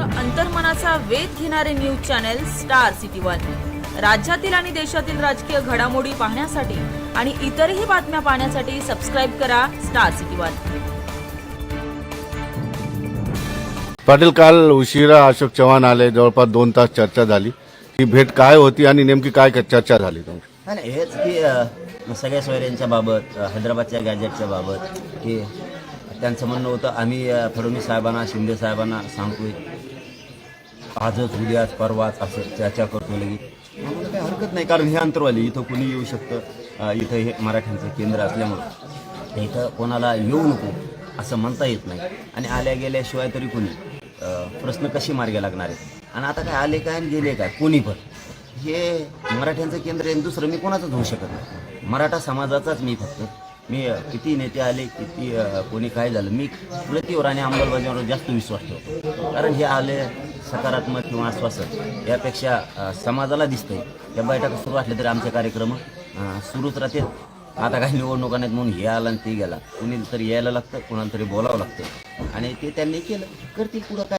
अंतर्मनाचा वेध घेणारे news channel star city one. राज्यातील आणि देशातील राजकीय घडामोडी पाहण्यासाठी आणि इतरही बातम्या पाहण्यासाठी सबस्क्राईब करा स्टार सिटी वन. पाटील काल उशिरा अशोक चव्हाण आले. जवळपास दोन तास चर्चा झाली. ही भेट काय होती आणि नेमकी काय चर्चा झाली हेच की सगळ्या सोयऱ्यांच्या बाबत हैदराबादच्या गॅजेटच्या बाबत की त्यांचं म्हणणं होतं आम्ही फडणवीस साहेबांना शिंदे साहेबांना सांगतोय. आजच उद्याच परवाच असं चर्चा करतो लगेच. आम्हाला काही हरकत नाही कारण हे अंतरवाली इथं कोणी येऊ शकतं. इथं हे मराठ्यांचं केंद्र असल्यामुळं. इथं कोणाला येऊ नको असं म्हणता येत नाही. आणि आल्या गेल्याशिवाय तरी कोणी प्रश्न कसे मार्गे लागणार आहेत? आणि आता काय आले काय आणि गेले काय कोणी पण. हे मराठ्यांचं केंद्र आहे आणि दुसरं मी कोणाचंच होऊ शकत नाही. मराठा समाजाचाच मी फक्त मी किती नेते आले किती कोणी काय झालं मी प्रतिवर आणि अंमलबजावणीवर जास्त विश्वास ठेवतो. कारण हे आले सकारात्मक किंवा आश्वासन यापेक्षा समाजाला दिसतंय. या बैठका सुरू असल्या तरी आमचे कार्यक्रम सुरूच राहतील. आता काही निवडणुका नाहीत म्हणून हे आला आणि ते गेला. कुणी तरी यायला लागतं कुणाला तरी बोलावं लागतं. आणि ते त्यांनी केलं. करतील पुढं काय?